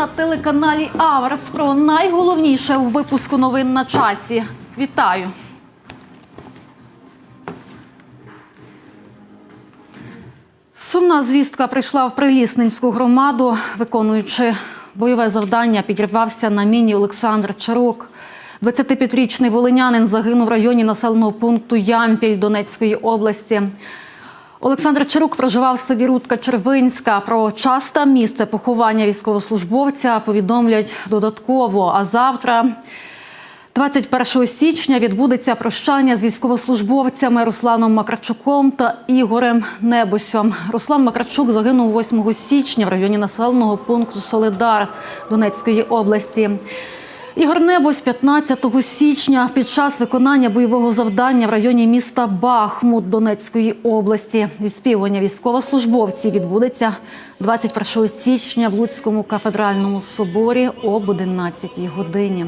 на телеканалі Аверс про найголовніше у випуску новин на часі. Вітаю! Сумна звістка прийшла в Прилісненську громаду, виконуючи бойове завдання, підірвався на міні Олександр Чарук. 25-річний волинянин загинув в районі населеного пункту Ямпіль Донецької області. Олександр Чарук проживав в селі Рудка Червинська. Про час та місце поховання військовослужбовця повідомлять додатково. А завтра, 21 січня, відбудеться прощання з військовослужбовцями Русланом Макрачуком та Ігорем Небосем. Руслан Макрачук загинув 8 січня в районі населеного пункту Солидар Донецької області. Ігор Небось 15 січня під час виконання бойового завдання в районі міста Бахмут Донецької області. Відспівування військовослужбовців відбудеться 21 січня в Луцькому кафедральному соборі об 11 годині.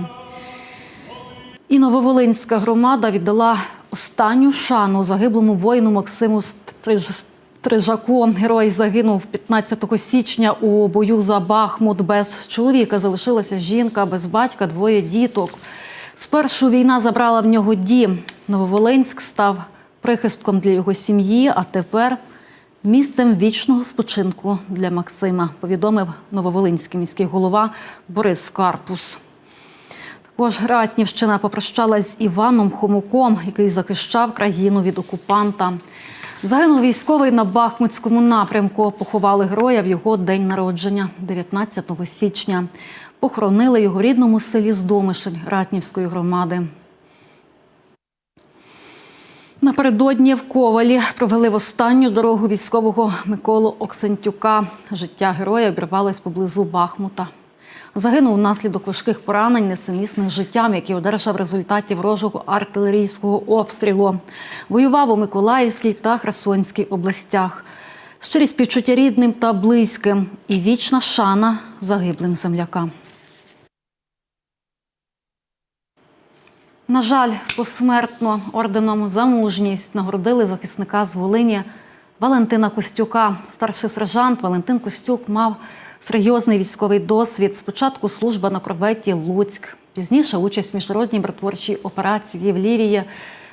І Нововолинська громада віддала останню шану загиблому воїну Максиму Стриж- Стрижаку. Герой загинув 15 січня у бою за Бахмут. Без чоловіка залишилася жінка, без батька, двоє діток. Спершу війна забрала в нього дім. Нововолинськ став прихистком для його сім'ї, а тепер місцем вічного спочинку для Максима, повідомив Нововолинський міський голова Борис Карпус. Також Ратнівщина попрощалась з Іваном Хомуком, який захищав країну від окупанта. Загинув військовий на Бахмутському напрямку. Поховали героя в його день народження, 19 січня. Похоронили його рідному селі Здомишель Ратнівської громади. Напередодні в Ковалі провели в останню дорогу військового Миколу Оксентюка. Життя героя обірвалось поблизу Бахмута. Загинув внаслідок важких поранень, несумісних життям, які одержав в результаті ворожого артилерійського обстрілу. Воював у Миколаївській та Херсонській областях. Щирі співчуття рідним та близьким і вічна шана загиблим землякам. На жаль, посмертно орденом за мужність нагородили захисника з Волині Валентина Костюка. Старший сержант Валентин Костюк мав серйозний військовий досвід. Спочатку служба на корветі Луцьк, пізніше участь в міжнародній миротворчій операції в Лівії.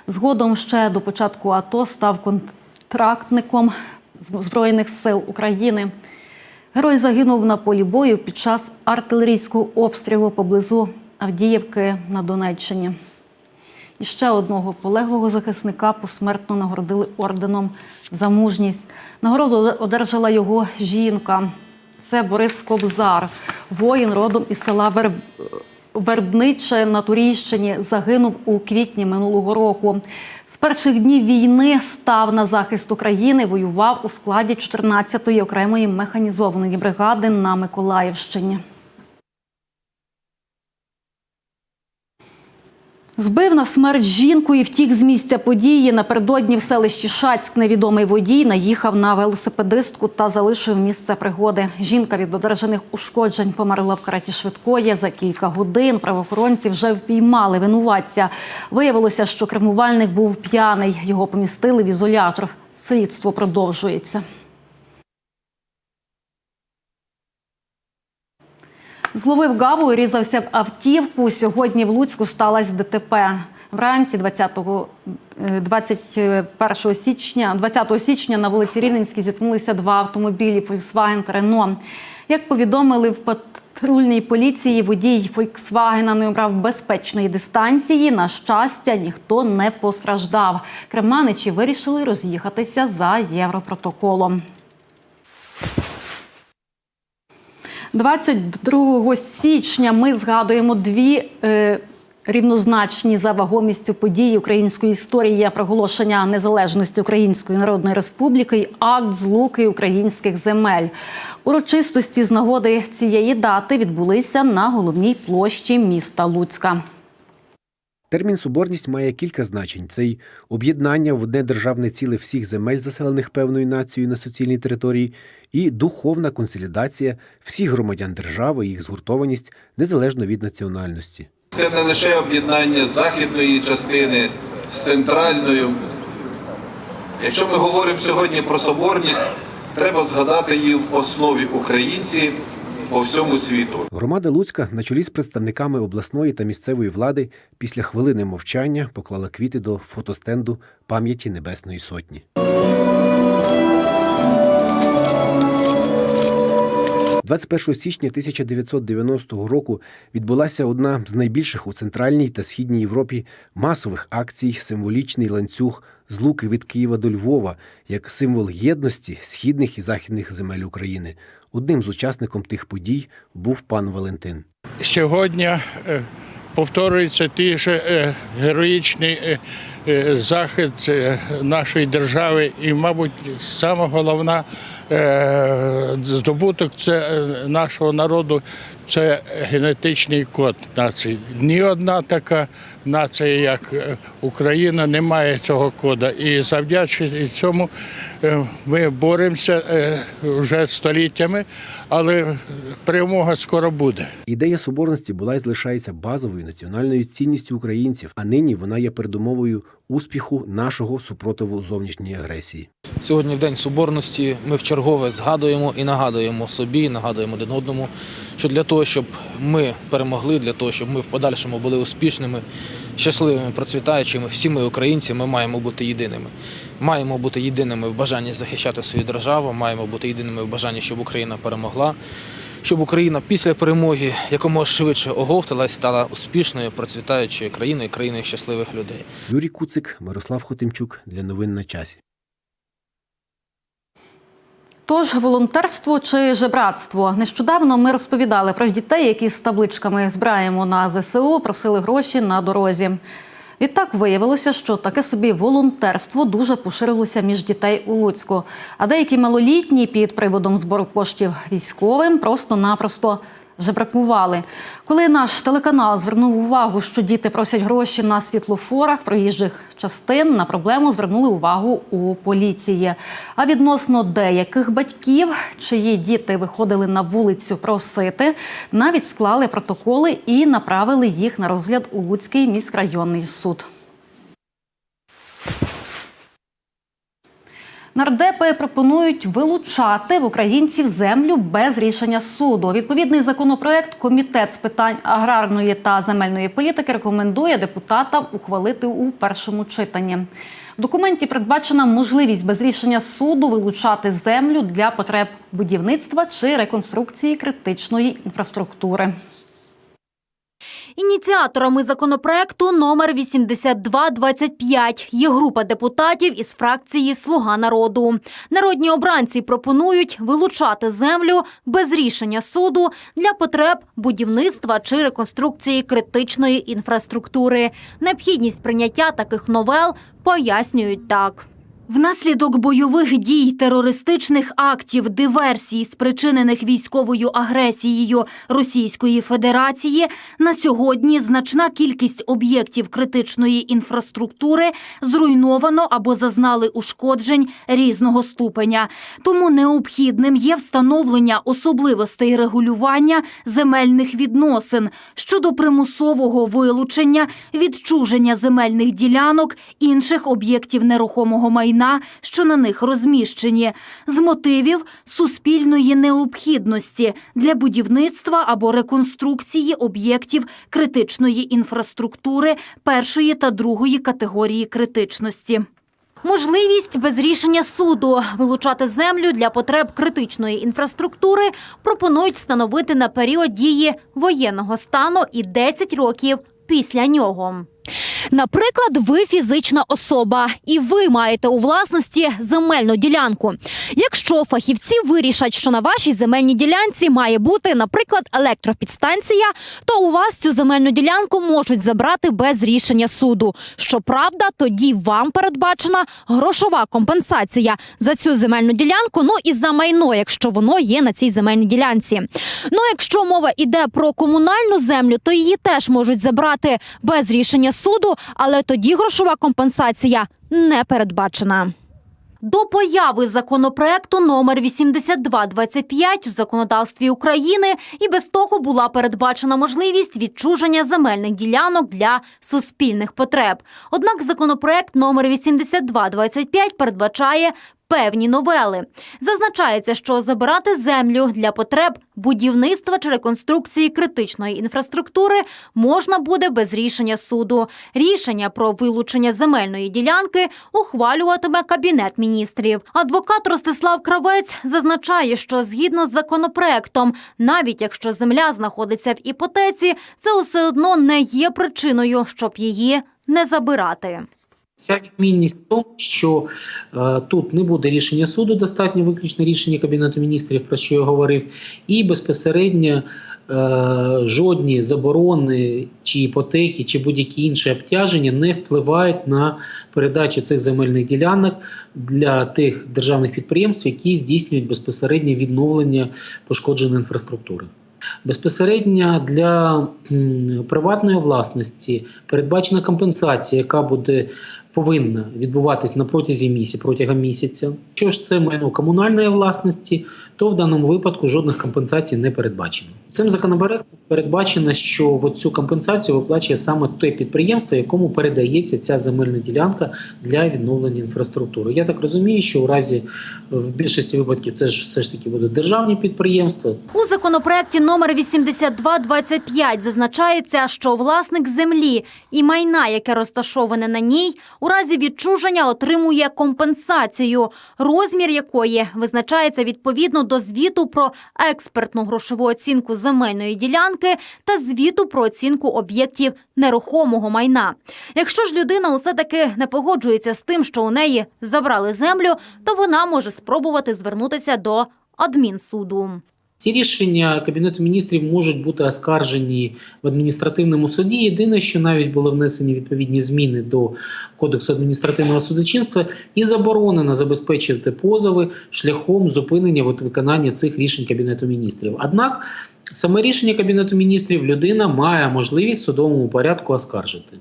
Згодом ще до початку АТО став контрактником Збройних сил України. Герой загинув на полі бою під час артилерійського обстрілу поблизу Авдіївки на Донеччині. І ще одного полеглого захисника посмертно нагородили орденом за мужність. Нагороду одержала його жінка. Це Борис Кобзар, воїн родом із села Верб... Вербниче на Турійщині. Загинув у квітні минулого року. З перших днів війни став на захист України, воював у складі 14-ї окремої механізованої бригади на Миколаївщині. Збив на смерть жінку і втік з місця події. Напередодні в селищі Шацьк невідомий водій наїхав на велосипедистку та залишив місце пригоди. Жінка від одержаних ушкоджень померла в кареті швидкої. За кілька годин правоохоронці вже впіймали винуватця. Виявилося, що кермувальник був п'яний. Його помістили в ізолятор. Слідство продовжується. Зловив гаву і різався в автівку. Сьогодні в Луцьку сталося ДТП. Вранці 20 е, 21 січня, 20 січня на вулиці Рівненській зіткнулися два автомобілі Volkswagen та Renault. Як повідомили в патрульній поліції, водій Volkswagen не обрав безпечної дистанції. На щастя, ніхто не постраждав. Креманичі вирішили роз'їхатися за європротоколом. 22 січня ми згадуємо дві е, рівнозначні за вагомістю події української історії є проголошення незалежності Української Народної Республіки і акт злуки українських земель. Урочистості з нагоди цієї дати відбулися на головній площі міста Луцька. Термін соборність має кілька значень: це й об'єднання в одне державне ціле всіх земель, заселених певною нацією на суцільній території, і духовна консолідація всіх громадян держави, їх згуртованість незалежно від національності. Це не лише об'єднання західної частини з центральною. Якщо ми говоримо сьогодні про соборність, треба згадати її в основі українці, по всьому світу. Громада Луцька на чолі з представниками обласної та місцевої влади після хвилини мовчання поклала квіти до фотостенду пам'яті Небесної Сотні. 21 січня 1990 року відбулася одна з найбільших у центральній та східній Європі масових акцій символічний ланцюг з луки від Києва до Львова як символ єдності східних і західних земель України. Одним з учасником тих подій був пан Валентин. Сьогодні е, повторюється той же е, героїчний е, захід нашої держави, і, мабуть, саме головна здобуток це е, нашого народу це генетичний код нації. Ні одна така нація, як е, Україна, не має цього кода. І завдячуючи цьому е, ми боремося е, вже століттями, але перемога скоро буде. Ідея соборності була і залишається базовою національною цінністю українців, а нині вона є передумовою успіху нашого супротиву зовнішньої агресії. Сьогодні, в День Соборності, ми вчергове згадуємо і нагадуємо собі, нагадуємо один одному, що для того, щоб ми перемогли, для того, щоб ми в подальшому були успішними, щасливими, процвітаючими, всі ми українці, ми маємо бути єдиними. Маємо бути єдиними в бажанні захищати свою державу, маємо бути єдиними в бажанні, щоб Україна перемогла, щоб Україна після перемоги якомога швидше оговталась, стала успішною, процвітаючою країною, країною щасливих людей. Юрій Куцик, Мирослав Хотимчук для новин на часі. Тож волонтерство чи жебратство. Нещодавно ми розповідали про дітей, які з табличками збираємо на ЗСУ, просили гроші на дорозі. Відтак виявилося, що таке собі волонтерство дуже поширилося між дітей у Луцьку. А деякі малолітні під приводом збору коштів військовим просто-напросто жебракували. Коли наш телеканал звернув увагу, що діти просять гроші на світлофорах проїжджих частин, на проблему звернули увагу у поліції. А відносно деяких батьків, чиї діти виходили на вулицю просити, навіть склали протоколи і направили їх на розгляд у Луцький міськрайонний суд. Нардепи пропонують вилучати в українців землю без рішення суду. Відповідний законопроект комітет з питань аграрної та земельної політики рекомендує депутатам ухвалити у першому читанні. В документі передбачена можливість без рішення суду вилучати землю для потреб будівництва чи реконструкції критичної інфраструктури. Ініціаторами законопроекту номер 8225 є група депутатів із фракції Слуга народу. Народні обранці пропонують вилучати землю без рішення суду для потреб будівництва чи реконструкції критичної інфраструктури. Необхідність прийняття таких новел пояснюють так. Внаслідок бойових дій, терористичних актів, диверсій, спричинених військовою агресією Російської Федерації, на сьогодні значна кількість об'єктів критичної інфраструктури зруйновано або зазнали ушкоджень різного ступеня. Тому необхідним є встановлення особливостей регулювання земельних відносин щодо примусового вилучення, відчуження земельних ділянок інших об'єктів нерухомого майна, що на них розміщені, з мотивів суспільної необхідності для будівництва або реконструкції об'єктів критичної інфраструктури першої та другої категорії критичності. Можливість без рішення суду вилучати землю для потреб критичної інфраструктури пропонують встановити на період дії воєнного стану і 10 років після нього. Наприклад, ви фізична особа, і ви маєте у власності земельну ділянку. Якщо фахівці вирішать, що на вашій земельній ділянці має бути, наприклад, електропідстанція, то у вас цю земельну ділянку можуть забрати без рішення суду. Щоправда, тоді вам передбачена грошова компенсація за цю земельну ділянку, ну і за майно, якщо воно є на цій земельній ділянці. Ну, якщо мова йде про комунальну землю, то її теж можуть забрати без рішення суду, але тоді грошова компенсація не передбачена. До появи законопроекту номер 8225 в законодавстві України і без того була передбачена можливість відчуження земельних ділянок для суспільних потреб. Однак законопроект номер 8225 передбачає певні новели. Зазначається, що забирати землю для потреб будівництва чи реконструкції критичної інфраструктури можна буде без рішення суду. Рішення про вилучення земельної ділянки ухвалюватиме кабінет міністрів. Адвокат Ростислав Кравець зазначає, що згідно з законопроектом, навіть якщо земля знаходиться в іпотеці, це все одно не є причиною, щоб її не забирати. Вся відмінність в тому, що е, тут не буде рішення суду, достатньо виключно рішення Кабінету міністрів, про що я говорив, і безпосередньо е, жодні заборони чи іпотеки, чи будь-які інші обтяження не впливають на передачу цих земельних ділянок для тих державних підприємств, які здійснюють безпосереднє відновлення пошкодженої інфраструктури. Безпосередньо для приватної власності передбачена компенсація, яка буде повинна відбуватись на протязі місяця протягом місяця. Якщо ж це майно комунальної власності, то в даному випадку жодних компенсацій не передбачено. Цим законопроектом передбачено, що в цю компенсацію виплачує саме те підприємство, якому передається ця земельна ділянка для відновлення інфраструктури. Я так розумію, що у разі в більшості випадків це ж все ж таки будуть державні підприємства, У законопроекті номер 8225 зазначається, що власник землі і майна, яке розташоване на ній, разі відчуження отримує компенсацію, розмір якої визначається відповідно до звіту про експертну грошову оцінку земельної ділянки та звіту про оцінку об'єктів нерухомого майна. Якщо ж людина усе таки не погоджується з тим, що у неї забрали землю, то вона може спробувати звернутися до адмінсуду. Ці рішення Кабінету міністрів можуть бути оскаржені в адміністративному суді. Єдине, що навіть були внесені відповідні зміни до Кодексу адміністративного судочинства, і заборонено забезпечувати позови шляхом зупинення виконання цих рішень Кабінету міністрів. Однак саме рішення Кабінету міністрів людина має можливість в судовому порядку оскаржити.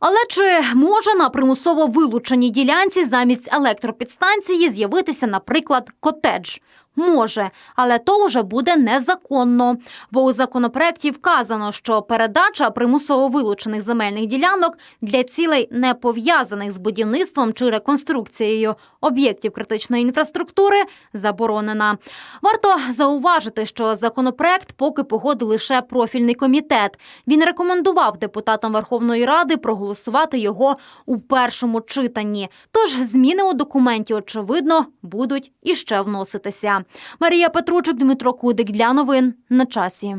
Але чи може на примусово вилученій ділянці замість електропідстанції з'явитися, наприклад, котедж? Може, але то вже буде незаконно. Бо у законопроекті вказано, що передача примусово вилучених земельних ділянок для цілей не пов'язаних з будівництвом чи реконструкцією об'єктів критичної інфраструктури заборонена. Варто зауважити, що законопроект поки погодив лише профільний комітет. Він рекомендував депутатам Верховної Ради проголосувати його у першому читанні. Тож зміни у документі, очевидно, будуть іще вноситися. Марія Петручик, Дмитро Кудик для новин на часі.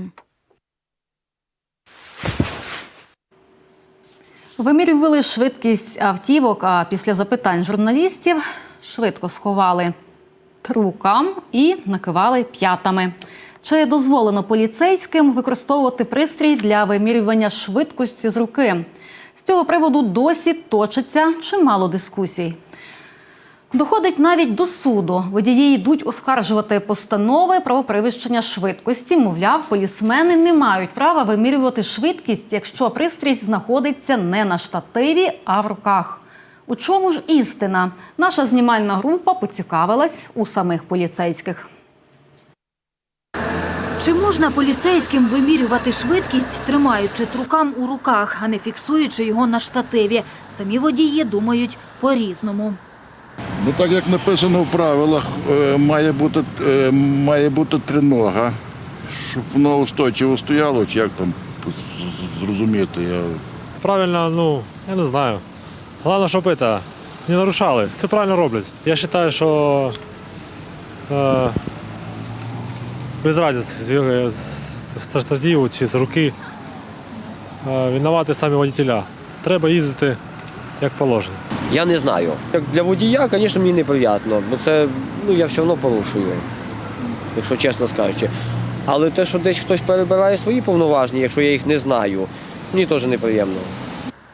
Вимірювали швидкість автівок, а після запитань журналістів швидко сховали трукам і накивали п'ятами. Чи дозволено поліцейським використовувати пристрій для вимірювання швидкості з руки? З цього приводу досі точиться чимало дискусій. Доходить навіть до суду. Водії йдуть оскаржувати постанови про перевищення швидкості. Мовляв, полісмени не мають права вимірювати швидкість, якщо пристрій знаходиться не на штативі, а в руках. У чому ж істина? Наша знімальна група поцікавилась у самих поліцейських. Чи можна поліцейським вимірювати швидкість, тримаючи трукам у руках, а не фіксуючи його на штативі? Самі водії думають по-різному. Ну так як написано в правилах, е, має бути, е, має бути тринога, щоб воно устойчиво стояло, чи як там зрозуміти. Я... Правильно, ну, я не знаю. Головне, щоб это, не нарушали. Це правильно роблять. Я вважаю, що е, без разниці, з, з чи з руки е, винувати самі водителя. Треба їздити як положено. Я не знаю. Як для водія, звісно, мені неприємно, бо це ну, я все одно порушую, якщо чесно скажучи. Але те, що десь хтось перебирає свої повноваження, якщо я їх не знаю, мені теж неприємно.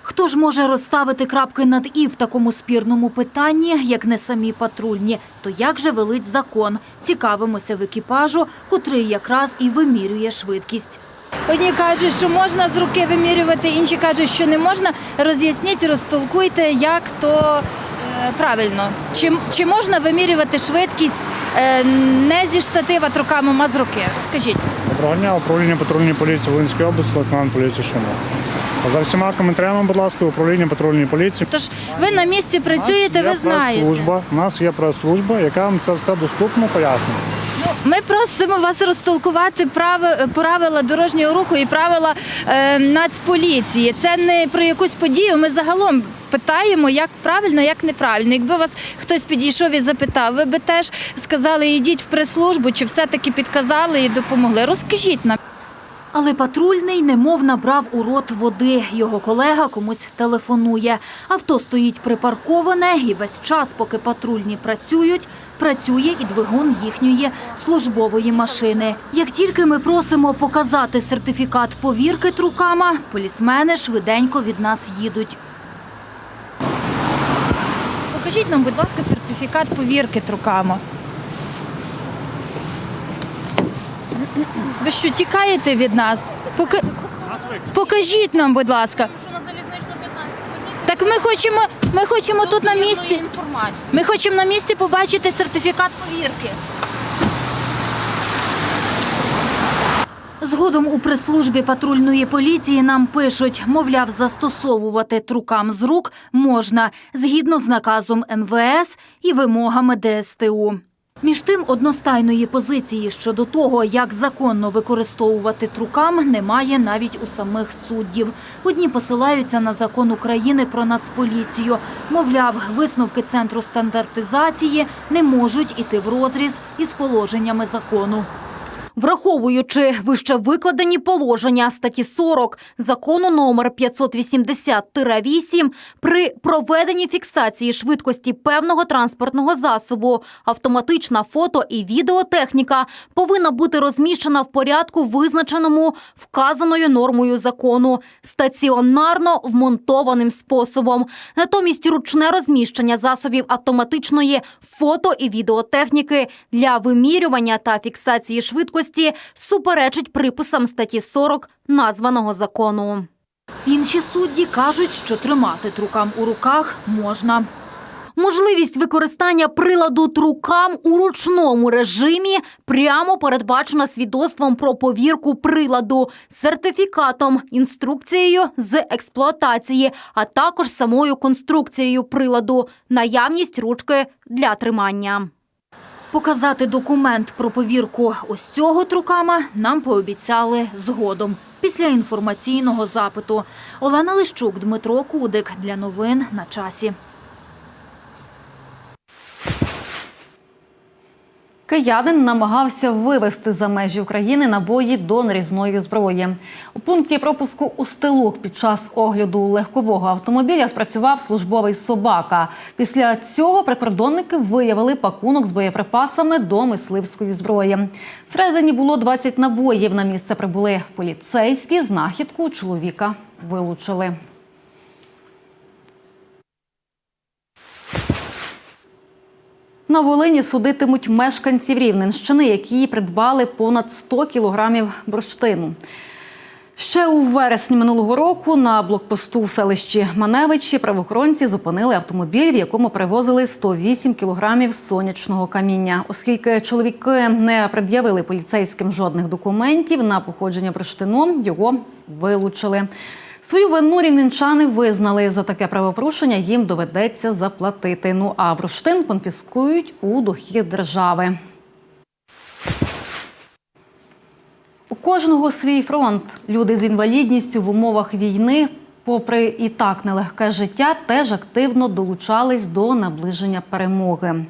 Хто ж може розставити крапки над і в такому спірному питанні, як не самі патрульні? То як же велить закон? Цікавимося в екіпажу, котрий якраз і вимірює швидкість. Одні кажуть, що можна з руки вимірювати, інші кажуть, що не можна. Роз'ясніть, розтолкуйте, як то е, правильно. Чи, чи можна вимірювати швидкість е, не зі штатива руками, а з руки? Скажіть. Доброго дня, управління патрульної поліції Волинської області, лейтенант поліції Шумов. За всіма коментарями, будь ласка, управління патрульної поліції. Тож ви на місці працюєте, ви знаєте. У нас є прес-служба, яка вам це все доступно пояснює. Ми просимо вас розтолкувати правила дорожнього руху і правила е, нацполіції. Це не про якусь подію. Ми загалом питаємо, як правильно, як неправильно. Якби вас хтось підійшов і запитав, ви би теж сказали, йдіть в прес-службу, чи все-таки підказали і допомогли. Розкажіть нам. Але патрульний немов набрав у рот води. Його колега комусь телефонує. Авто стоїть припарковане і весь час, поки патрульні працюють, працює і двигун їхньої службової машини. Як тільки ми просимо показати сертифікат повірки трукама, полісмени швиденько від нас їдуть. Покажіть нам, будь ласка, сертифікат повірки Трукамо. Ви що, тікаєте від нас? Пока- Покажіть нам, будь ласка. Так ми хочемо, ми хочемо тут на місці. Ми хочемо на місці побачити сертифікат повірки. Згодом у прес-службі патрульної поліції нам пишуть, мовляв, застосовувати трукам з рук можна згідно з наказом МВС і вимогами ДСТУ. Між тим, одностайної позиції щодо того, як законно використовувати трукам, немає навіть у самих суддів. Одні посилаються на закон України про нацполіцію. Мовляв, висновки центру стандартизації не можуть іти в розріз із положеннями закону. Враховуючи вище викладені положення статті 40 закону номер 580-8, при проведенні фіксації швидкості певного транспортного засобу автоматична фото і відеотехніка повинна бути розміщена в порядку, визначеному вказаною нормою закону, стаціонарно вмонтованим способом. Натомість ручне розміщення засобів автоматичної фото і відеотехніки для вимірювання та фіксації швидкості суперечить приписам статті 40 названого закону. Інші судді кажуть, що тримати трукам у руках можна. Можливість використання приладу трукам у ручному режимі прямо передбачена свідоцтвом про повірку приладу, сертифікатом, інструкцією з експлуатації, а також самою конструкцією приладу, наявність ручки для тримання. Показати документ про повірку ось цього трукама нам пообіцяли згодом. Після інформаційного запиту Олена Лищук, Дмитро Кудик для новин на часі. Киянин намагався вивезти за межі України набої до нарізної зброї. У пункті пропуску у стилух під час огляду легкового автомобіля спрацював службовий собака. Після цього прикордонники виявили пакунок з боєприпасами до мисливської зброї. Всередині було 20 набоїв. На місце прибули поліцейські. Знахідку чоловіка вилучили. На Волині судитимуть мешканців Рівненщини, які придбали понад 100 кілограмів бурштину. Ще у вересні минулого року на блокпосту в селищі Маневичі правоохоронці зупинили автомобіль, в якому привозили 108 кілограмів сонячного каміння. Оскільки чоловіки не пред'явили поліцейським жодних документів на походження бурштину, його вилучили. Свою вину рівненчани визнали за таке правопорушення. Їм доведеться заплатити. Ну а бурштин конфіскують у дохід держави. У кожного свій фронт. Люди з інвалідністю в умовах війни, попри і так нелегке життя, теж активно долучались до наближення перемоги.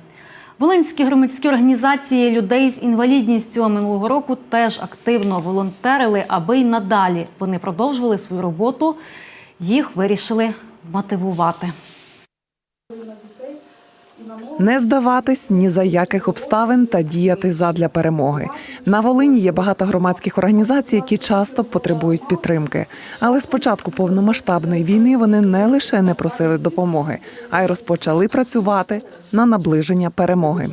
Волинські громадські організації людей з інвалідністю минулого року теж активно волонтерили, аби й надалі вони продовжували свою роботу. Їх вирішили мотивувати. Не здаватись ні за яких обставин та діяти задля перемоги. На Волині є багато громадських організацій, які часто потребують підтримки. Але з початку повномасштабної війни вони не лише не просили допомоги, а й розпочали працювати на наближення перемоги.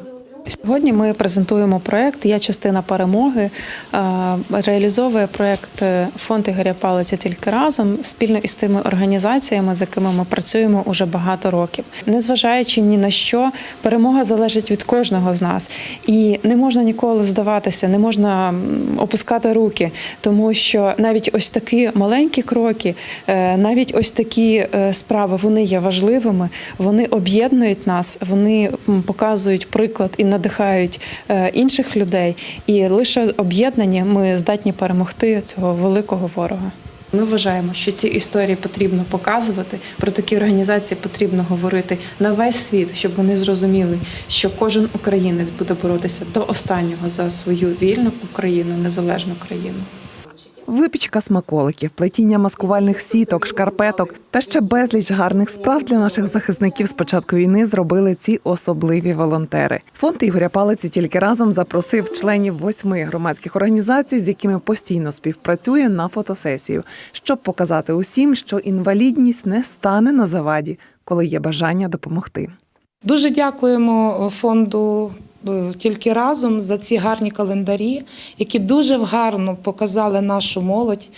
Сьогодні ми презентуємо проект Я частина перемоги. Е, Реалізовує проект е, фонд Ігоря Палиця тільки разом спільно із тими організаціями, з якими ми працюємо уже багато років. Незважаючи ні на що, перемога залежить від кожного з нас, і не можна ніколи здаватися, не можна опускати руки, тому що навіть ось такі маленькі кроки, е, навіть ось такі справи, вони є важливими, вони об'єднують нас, вони показують приклад і надихають е, інших людей. І лише об'єднані ми здатні перемогти цього великого ворога. Ми вважаємо, що ці історії потрібно показувати, про такі організації потрібно говорити на весь світ, щоб вони зрозуміли, що кожен українець буде боротися до останнього за свою вільну Україну, незалежну країну. Випічка смаколиків, плетіння маскувальних сіток, шкарпеток та ще безліч гарних справ для наших захисників з початку війни зробили ці особливі волонтери. Фонд Ігоря Палиці тільки разом запросив членів восьми громадських організацій, з якими постійно співпрацює на фотосесію, щоб показати усім, що інвалідність не стане на заваді, коли є бажання допомогти. Дуже дякуємо фонду тільки разом за ці гарні календарі, які дуже гарно показали нашу молодь.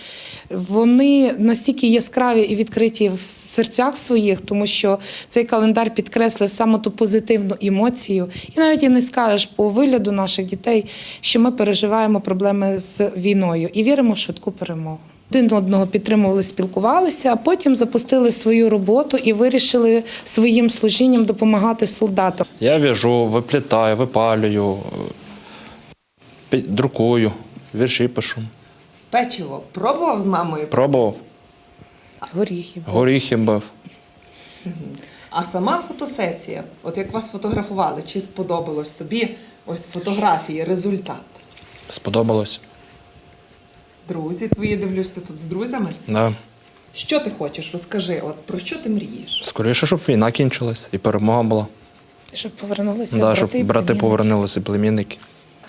Вони настільки яскраві і відкриті в серцях своїх, тому що цей календар підкреслив саме ту позитивну емоцію. І навіть і не скажеш по вигляду наших дітей, що ми переживаємо проблеми з війною і віримо в швидку перемогу. Один одного підтримували, спілкувалися, а потім запустили свою роботу і вирішили своїм служінням допомагати солдатам. Я в'яжу, виплітаю, випалюю, друкую, вірші пишу. Печиво пробував з мамою, Пробував, Горіхи. горіхи бив. а сама фотосесія, от як вас фотографували, чи сподобалось тобі ось фотографії, результат? Сподобалось. Друзі твої, дивлюсь, ти тут з друзями. Да. Що ти хочеш? Розкажи, от про що ти мрієш? Скоріше, щоб війна кінчилась і перемога була. Щоб повернулися Да, брати, щоб брати племінники. повернулися, племінники.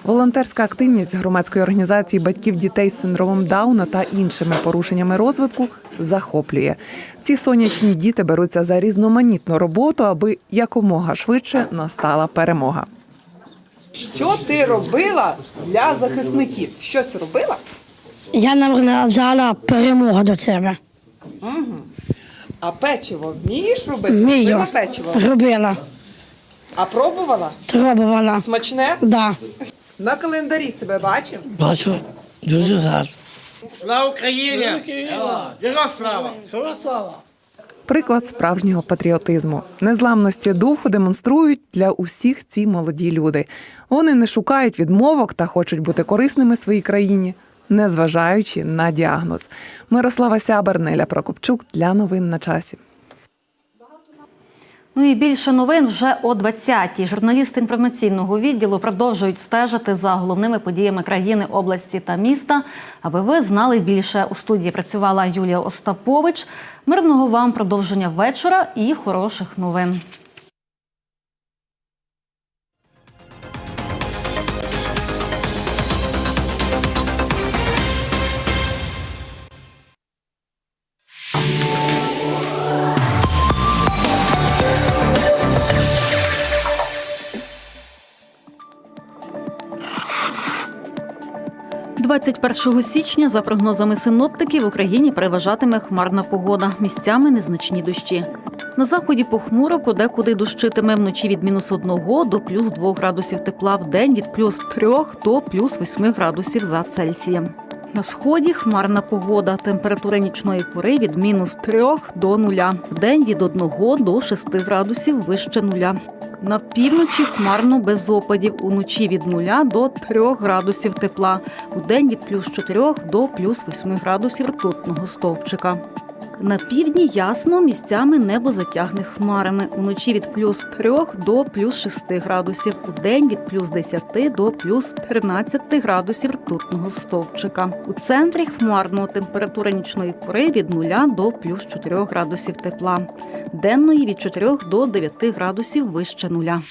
Волонтерська активність громадської організації батьків дітей з синдромом Дауна та іншими порушеннями розвитку захоплює. Ці сонячні діти беруться за різноманітну роботу, аби якомога швидше настала перемога. Що ти робила для захисників? Щось робила? Я наближала перемогу до себе. Угу. А печиво вмієш робити? Вмію. Робила печиво? Робила, А пробувала? пробувала. Смачне? Да. На календарі себе бачив? Бачу, дуже гарно. Слава Україні! Героям слава! Приклад справжнього патріотизму, незламності духу демонструють для усіх ці молоді люди. Вони не шукають відмовок та хочуть бути корисними своїй країні, незважаючи на діагноз. Мирослава Сябер, Неля Прокопчук для новин на часі. Ну і більше новин вже о 20-й. Журналісти інформаційного відділу продовжують стежити за головними подіями країни, області та міста. Аби ви знали більше. У студії працювала Юлія Остапович. Мирного вам продовження вечора і хороших новин. – 21 січня, за прогнозами синоптиків, в Україні переважатиме хмарна погода. Місцями незначні дощі. На заході похмуро, подекуди дощитиме вночі від мінус 1 до плюс 2 градусів тепла, в день від плюс 3 до плюс 8 градусів за Цельсієм. На сході хмарна погода. Температура нічної пори від мінус 3 до 0. В день від 1 до 6 градусів вище нуля. На півночі хмарно без опадів. Уночі від 0 до 3 градусів тепла. У день від плюс 4 до плюс 8 градусів ртутного стовпчика. На півдні ясно, місцями небо затягне хмарами. Уночі від плюс 3 до плюс 6 градусів. У день від плюс 10 до плюс 13 градусів ртутного стовпчика. У центрі хмарно температура нічної пори від 0 до плюс 4 градусів тепла. Денної від 4 до 9 градусів вище нуля.